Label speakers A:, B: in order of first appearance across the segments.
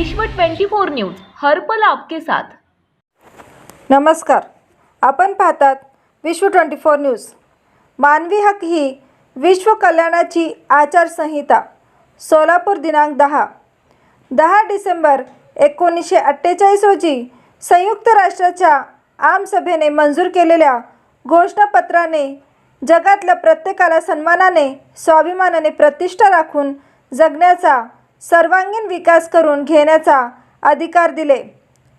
A: विश्व 24 न्यूज हर्पल आपके साथ.
B: नमस्कार. आपण पाहतात विश्व ट्वेंटी फोर न्यूज. मानवी हक ही विश्व कल्याणाची आचारसंहिता. सोलापूर दिनांक दहा. दहा डिसेंबर एकोणीसशे अठ्ठेचाळीस रोजी संयुक्त राष्ट्राच्या आमसभेने मंजूर केलेल्या घोषणापत्राने जगातल्या प्रत्येकाला सन्मानाने स्वाभिमानाने प्रतिष्ठा राखून जगण्याचा सर्वांगीण विकास करून घेण्याचा अधिकार दिले.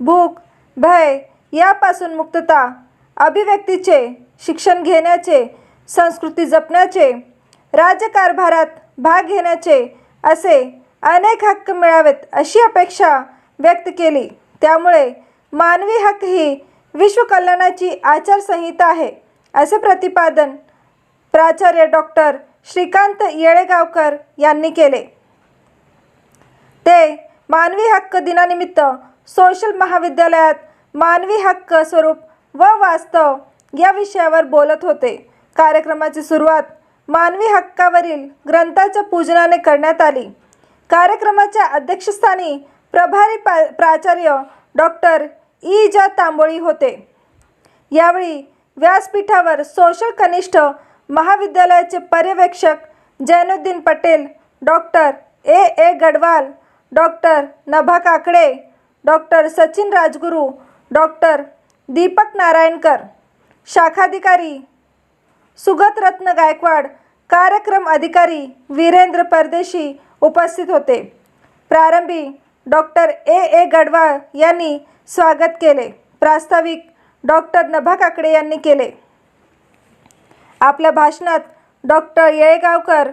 B: भूक भय यापासून मुक्तता अभिव्यक्तीचे शिक्षण घेण्याचे संस्कृती जपण्याचे राज्यकारभारात भाग घेण्याचे असे अनेक हक्क मिळावेत अशी अपेक्षा व्यक्त केली. त्यामुळे मानवी हक्क ही विश्व कल्याणाची आचारसंहिता आहे असे प्रतिपादन प्राचार्य डॉक्टर श्रीकांत येळेगावकर यांनी केले. मानवी हक्क दिनानिमित्त सोशल महाविद्यालयात मानवी हक्क स्वरूप व वास्तव या विषयावर बोलत होते. कार्यक्रमाची सुरुवात मानवी हक्कावरील ग्रंथाच्या पूजनाने करण्यात आली. कार्यक्रमाच्या अध्यक्षस्थानी प्रभारी पा प्राचार्य डॉक्टर ई. जा. तांबोळी होते. यावेळी व्यासपीठावर सोशल कनिष्ठ महाविद्यालयाचे पर्यवेक्षक Jainuddin Patel doctor A. A. Gadwal doctor Nabha Kakade doctor Sachin Rajguru doctor Deepak Narayankar शाखाधिकारी सुगतरत्न Gaikwad कार्यक्रम अधिकारी वीरेंद्र परदेशी उपस्थित होते. प्रारंभी डॉक्टर ए ए गडवाळ यांनी स्वागत केले. प्रास्ताविक डॉक्टर नभा काकडे यांनी केले. आपल्या भाषणात डॉक्टर येळेगावकर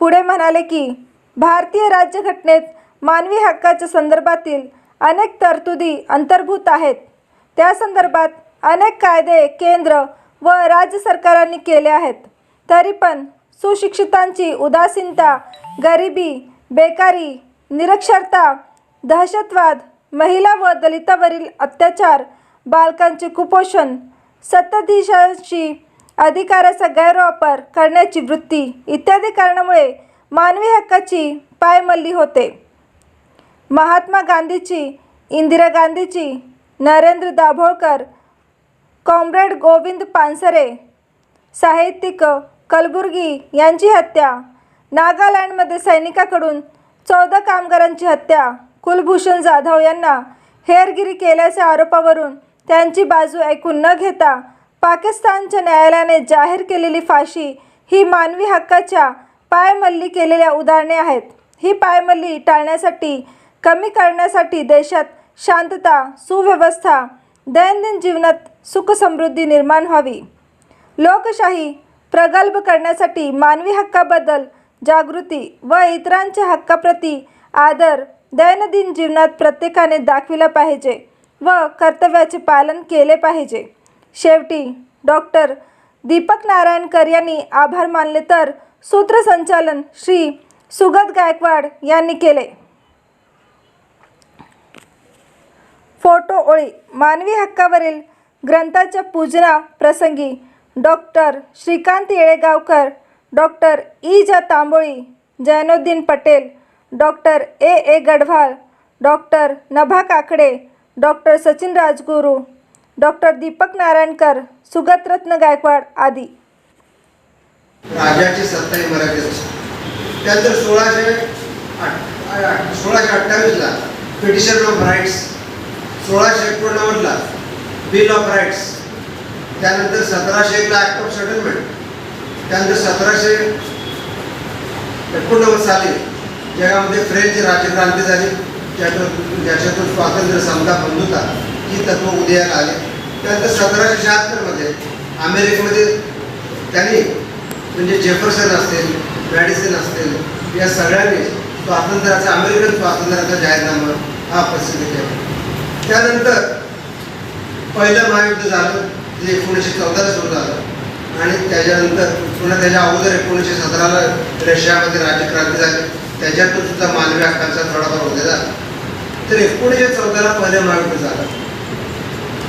B: पुढे म्हणाले की भारतीय राज्यघटनेत मानवी हक्काच्या संदर्भातील अनेक तरतुदी अंतर्भूत आहेत. त्या संदर्भात अनेक कायदे केंद्र व राज्य सरकारांनी केले आहेत. तरी पण सुशिक्षितांची उदासीनता गरिबी बेकारी निरक्षरता दहशतवाद महिला व दलितावरील अत्याचार बालकांचे कुपोषण सत्ताधीशांची अधिकाराचा गैरवापर करण्याची वृत्ती इत्यादी कारणामुळे मानवी हक्काची पायमल्ली होते. महात्मा गांधीची इंदिरा गांधीची नरेंद्र दाभोळकर कॉम्रेड गोविंद पानसरे साहित्यिक कलबुर्गी यांची हत्या नागालँडमध्ये सैनिकाकडून चौदा कामगारांची हत्या कुलभूषण जाधव यांना हेरगिरी केल्याच्या आरोपावरून त्यांची बाजू ऐकून न घेता पाकिस्तानच्या न्यायालयाने जाहीर केलेली फाशी ही मानवी हक्काच्या पायमल्ली केलेल्या उदाहरणे आहेत. ही पायमल्ली टाळण्यासाठी कमी करण्यासाठी देशात शांतता सुव्यवस्था दैनंदिन जीवनात सुखसमृद्धी निर्माण व्हावी. लोकशाही प्रगल्भ करण्यासाठी मानवी हक्काबद्दल जागृती व इतरांच्या हक्काप्रती आदर दैनंदिन जीवनात प्रत्येकाने दाखविला पाहिजे व कर्तव्याचे पालन केले पाहिजे. शेवटी डॉक्टर दीपक नारायणकर यांनी आभार मानले तर सूत्रसंचालन श्री सुगत गायकवाड यांनी केले. फोटो ओळी मानवी हक्कावरील ग्रंथाच्या पूजना प्रसंगी डॉक्टर श्रीकांत येळेगावकर डॉक्टर ई. जा. Tamboli Jainuddin Patel doctor A. A. Gadhwal doctor Nabha Kakade doctor Sachin Rajguru doctor Deepak Narayankar Sugatratna Gaikwad आदी.
C: राजाची सत्ता ही मराठीत त्यानंतर सोळाशे सोळाशे अठ्ठावीसला पिटिशन ऑफ राईट्स सोळाशे एकोणनव्वदला बिल ऑफ राईट्स त्यानंतर सतराशे एकला ॲक्ट ऑफ सेटलमेंट त्यानंतर सतराशे एकोणनव्वद साली जगामध्ये फ्रेंच राज्यक्रांती झाली ज्यातून ज्याच्यातून स्वातंत्र्य समता बंधुता ही तत्व उदयाला आले. त्यानंतर सतराशे शहात्तरमध्ये अमेरिकेमध्ये त्यांनी म्हणजे जेफरसन असेल मॅडिसन असतील या सगळ्यांनी स्वातंत्र्याचा अमेरिकन स्वातंत्र्याचा जाहीरनामा हा प्रसिद्ध केला. त्यानंतर पहिलं महायुद्ध झालं जे एकोणीसशे चौदाला सुरू झालं. आणि त्याच्यानंतर पुन्हा त्याच्या अगोदर एकोणीसशे सतराला रशियामध्ये राज्यक्रांती झाली. त्याच्यातून सुद्धा मानवी हक्कांचा थोडाफार उदय झाला. तर एकोणीसशे चौदाला पहिलं महायुद्ध झालं.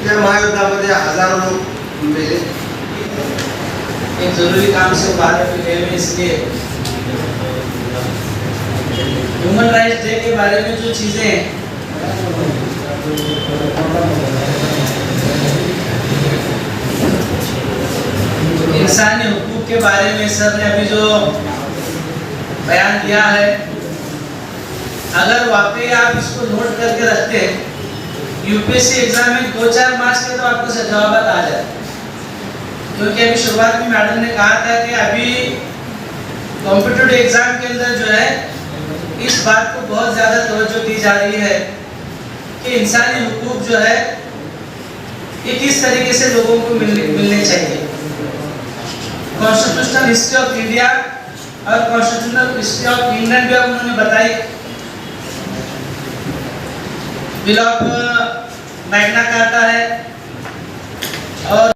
C: त्या महायुद्धामध्ये हजारो लोक मेले.
D: एक ज़रूरी काम से बाहर निकले हुए इसलिए। ह्यूमन राइट्स डे के बारे में जो चीज़ें हैं। इंसानी हकूक के बारे में सर ने अभी जो बयान दिया है, अगर वाकई आप इसको नोट करके रखते हैं, यूपीएससी एग्ज़ाम में दो चार मार्क्स के तो आपको जवाब आ जाए क्योंकि अभी शुरुआत में मैडम ने कहा था कि अभी कॉम्पिटेटिव एग्ज़ाम के अंदर जो है, इस बात को बहुत ज़्यादा तवज्जो दी जा रही है कि इंसानी हुकूक जो है, ये किस तरीके से लोगों को मिलने मिलने चाहिए। कॉन्स्टिट्यूशनल हिस्ट्री ऑफ़ इंडिया और कॉन्स्टिट्यूशनल हिस्ट्री ऑफ़ इंग्लैंड भी अब उन्होंने बताई। बिल ऑफ़ मैग्ना कार्टा है। और